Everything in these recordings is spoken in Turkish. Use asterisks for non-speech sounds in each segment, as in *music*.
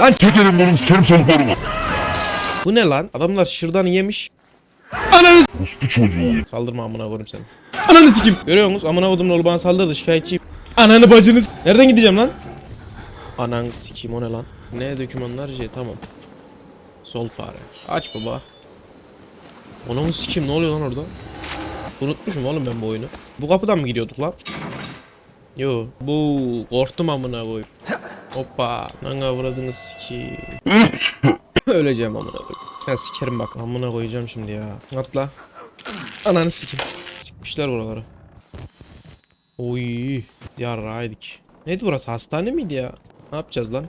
Lan çekelim bunu sikerim seni koruma. Bu ne lan? Adamlar şırdanı yemiş. Ananı Orospu çocuğu. Saldırma amına koyayım seni. Ananı sikim. Görüyor musunuz? Amına koydum oğlu bana saldırdı şikayetçiyim. Ananı bacınız. Nereden gideceğim lan? Ananı sikim o ne lan? Ne dokümanlar şey tamam. Sol fare. Aç baba. Ananı sikim ne oluyor lan orada? Unutmuşum oğlum ben bu oyunu. Bu kapıdan mı gidiyorduk lan? Yo bu korktum amına koyayım. Hoppa. Lan avradını sikeyim. *laughs* Öleceğim amına koyayım. Sen sikerim bak amına koyacağım şimdi ya. Atla. Ananı sikeyim. Sikmişler buraları. Oy. Yarraydık. Neydi burası hastane miydi ya? Ne yapacağız lan?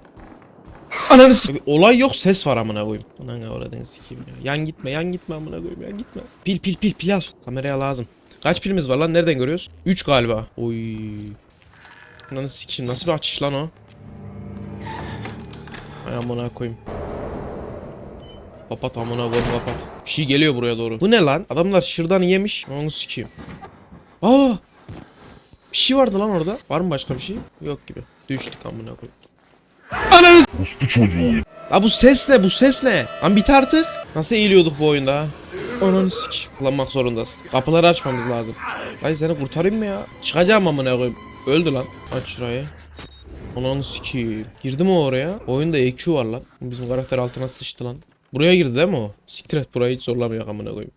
Ananı sikeyim. Olay yok ses var amına koyayım. Ananı avradını sikeyim ya. Yan gitme yan gitme amına koyayım yan gitme. Pil pil pil pil al. Kameraya lazım. Kaç pilimiz var lan nereden görüyoruz? 3 galiba. Oy. Ananı sikeyim nasıl bir açış lan o? Ay amına koyayım. Kapat amına koyayım kapat. Bir şey geliyor buraya doğru. Bu ne lan? Adamlar şırdanı yemiş. Onu sikeyim. Aa! Bir şey vardı lan orada. Var mı başka bir şey? Yok gibi. Düştük amına koyayım. Ananı Orospu çocuğu. La bu ses ne? Bu ses ne? Lan bit artık. Nasıl eğiliyorduk bu oyunda ha? Ananı sik. Kullanmak zorundasın. Kapıları açmamız lazım. Ay seni kurtarayım mı ya? Çıkacağım amına koyayım. Öldü lan. Aç şurayı. Ananı sikeyim. Girdi mi o oraya? Oyunda EQ var lan. Bizim karakter altına sıçtı lan. Buraya girdi değil mi o? Siktir et burayı hiç zorlamıyor amına koyayım.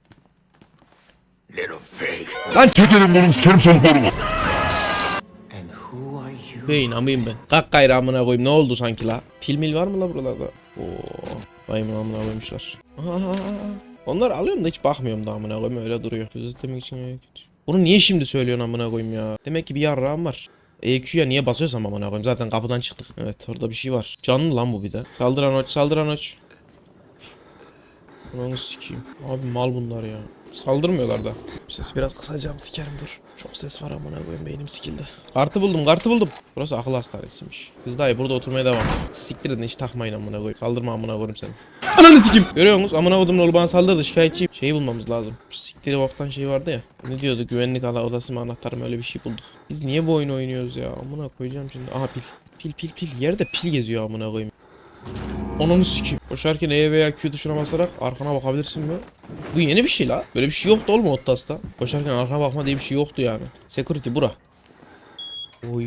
Lan çekelim bunu sikerim seni koruma. Beyin amıyım ben. Kalk gayrı amına koyayım ne oldu sanki la? Pil mil var mı la buralarda? Oo. Vay amına koymuşlar. Aa, Onlar alıyorum da hiç bakmıyorum da amına koyayım öyle duruyor. Gözetlemek için. Bunu niye şimdi söylüyorsun amına koyayım ya? Demek ki bir yarrağım var. EQ'ya niye basıyorsam amına koyayım zaten kapıdan çıktık. Evet orada bir şey var. Canlı lan bu bir de. Saldıran oç saldıran oç. Onu sikeyim. Abi mal bunlar ya. Saldırmıyorlar da. Sesi biraz kısacağım sikerim dur. Çok ses var amına koyayım beynim sikildi. Kartı buldum kartı buldum. Burası akıl hastanesiymiş. Biz dayı burada oturmaya devam. Siktir edin hiç takmayın amına koyayım. Saldırma amına koyayım seni. Ananı sikeyim. Görüyor musunuz? Amına koydum oğlu bana saldırdı şikayetçiyim. Şeyi bulmamız lazım. Siktir boktan şey vardı ya. Ne diyordu güvenlik ala odası mı anahtarı mı öyle bir şey bulduk. Biz niye bu oyunu oynuyoruz ya? Amına koyacağım şimdi. Aha pil. Pil pil pil. Yerde pil geziyor amına koyayım. Ananı sikeyim. Koşarken E veya Q tuşuna basarak arkana bakabilirsin mi? Bu yeni bir şey la. Böyle bir şey yoktu oğlum Ottas'ta. Koşarken arkana bakma diye bir şey yoktu yani. Security bura. Oy,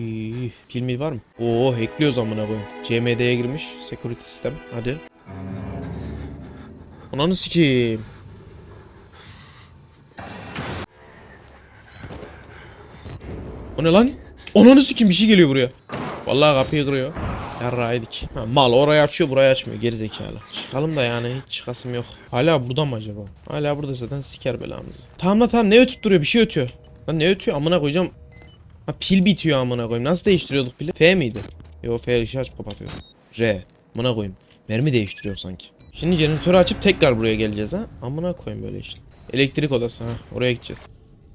filmi var mı? Oo, hackliyoruz amına koyayım. CMD'ye girmiş security sistem. Hadi. Ananı sikeyim. O ne lan? Ananı sikeyim bir şey geliyor buraya. Vallahi kapıyı kırıyor. Yarraydık. Ha, mal orayı açıyor burayı açmıyor geri zekalı. Çıkalım da yani hiç çıkasım yok. Hala burada mı acaba? Hala burada zaten siker belamızı. Tamam lan tamam ne ötüp duruyor bir şey ötüyor. Lan ne ötüyor amına koyacağım. Ha pil bitiyor amına koyayım. Nasıl değiştiriyorduk pili? F miydi? Yo F ışığı açıp kapatıyor. R. Amına koyayım. Mermi değiştiriyor sanki. Şimdi jeneratörü açıp tekrar buraya geleceğiz ha. Amına koyayım böyle işte. Elektrik odası ha. Oraya gideceğiz.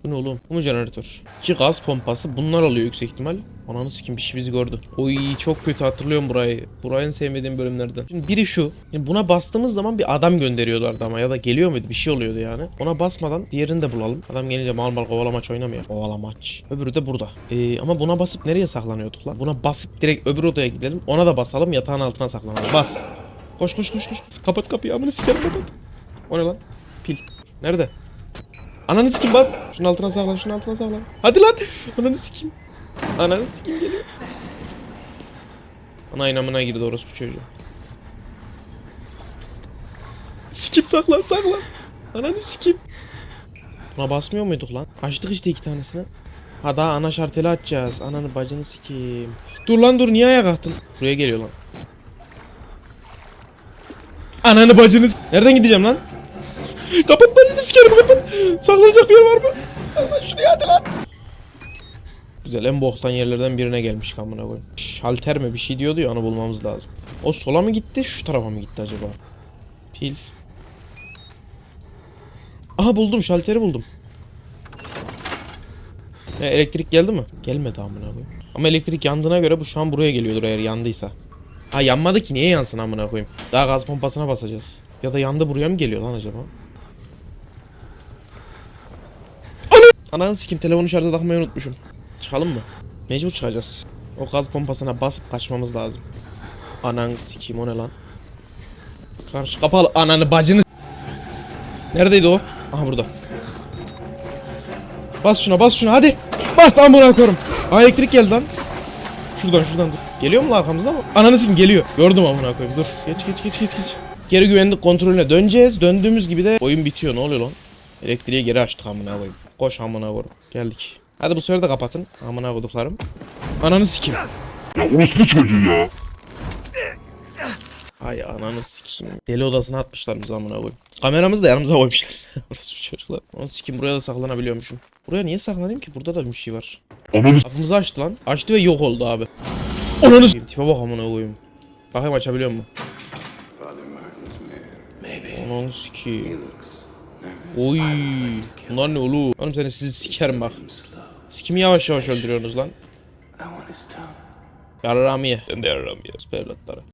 Bu ne oğlum? Bu mu jeneratör? İki gaz pompası. Bunlar oluyor yüksek ihtimal. Ananı sikim bir şey bizi gördü. Oy çok kötü hatırlıyorum burayı. Burayı en sevmediğim bölümlerden. Şimdi biri şu. Şimdi buna bastığımız zaman bir adam gönderiyorlardı ama ya da geliyor muydu? Bir şey oluyordu yani. Ona basmadan diğerini de bulalım. Adam gelince mal mal kovalamaç oynamıyor. Kovalamaç. Öbürü de burada. Ee, ama buna basıp nereye saklanıyorduk lan? Buna basıp direkt öbür odaya gidelim. Ona da basalım yatağın altına saklanalım. Bas. Koş koş koş koş. Kapat kapıyı amına sikerim kapat. O ne lan? Pil. Nerede? Ananı sikeyim bas. Şunun altına saklan, şunun altına saklan. Hadi lan. Ananı sikeyim. Ananı sikeyim geliyor. Ana inamına girdi orospu çocuğu. Sikim saklan saklan. Ananı sikeyim. Buna basmıyor muyduk lan? Açtık işte iki tanesini. Ha daha ana şarteli açacağız. Ananı bacını sikeyim. Dur lan dur niye ayağa kalktın? Buraya geliyor lan. Ananı bacını Nereden gideceğim lan? Kapat bacını sikerim kapat. Saklanacak bir yer var mı? Saklan şuraya hadi lan. Güzel en boktan yerlerden birine gelmiş kamına koyayım. Şalter mi bir şey diyordu ya onu bulmamız lazım. O sola mı gitti şu tarafa mı gitti acaba? Pil. Aha buldum şalteri buldum. E, elektrik geldi mi? Gelmedi amına koyayım. Ama elektrik yandığına göre bu şu an buraya geliyordur eğer yandıysa. Ha yanmadı ki niye yansın amına koyayım? Daha gaz pompasına basacağız. Ya da yandı buraya mı geliyor lan acaba? Ana! Ananı sikim telefonu şarja takmayı unutmuşum. Çıkalım mı? Mecbur çıkacağız. O gaz pompasına basıp kaçmamız lazım. Ananı sikeyim o ne lan? Karşı kapalı ananı bacını Neredeydi o? Aha burada. Bas şuna bas şuna hadi. Bas amına koyayım. Aa elektrik geldi lan. Şuradan şuradan dur. Geliyor mu lan arkamızda mı? Ananı sikeyim geliyor. Gördüm amına koyayım. Dur. Geç geç geç geç geç. Geri güvenlik kontrolüne döneceğiz. Döndüğümüz gibi de oyun bitiyor. Ne oluyor lan? Elektriği geri açtık amına koyayım. Koş amına koyayım. Geldik. Hadi bu sefer de kapatın. Amına koyduklarım. Ananı sikeyim. Ya orospu çocuğu ya. Ay ananı sikeyim. Deli odasına atmışlar bizi amına koyayım. Kameramızı da yanımıza koymuşlar. *laughs* Orası çocuklar. Onu sikeyim buraya da saklanabiliyormuşum. Buraya niye saklanayım ki? Burada da bir şey var. Ananı Kapımızı açtı lan. Açtı ve yok oldu abi. Ananı s- Tipe bak amına koyayım. Bakayım açabiliyor mu? Ananı sikeyim. Oy. Bunlar ne oğlum? Oğlum seni sizi sikerim bak. Slow. Sikimi yavaş yavaş öldürüyorsunuz lan. Tongue. Yarramiye. Ben de yarramiye. Evlatları.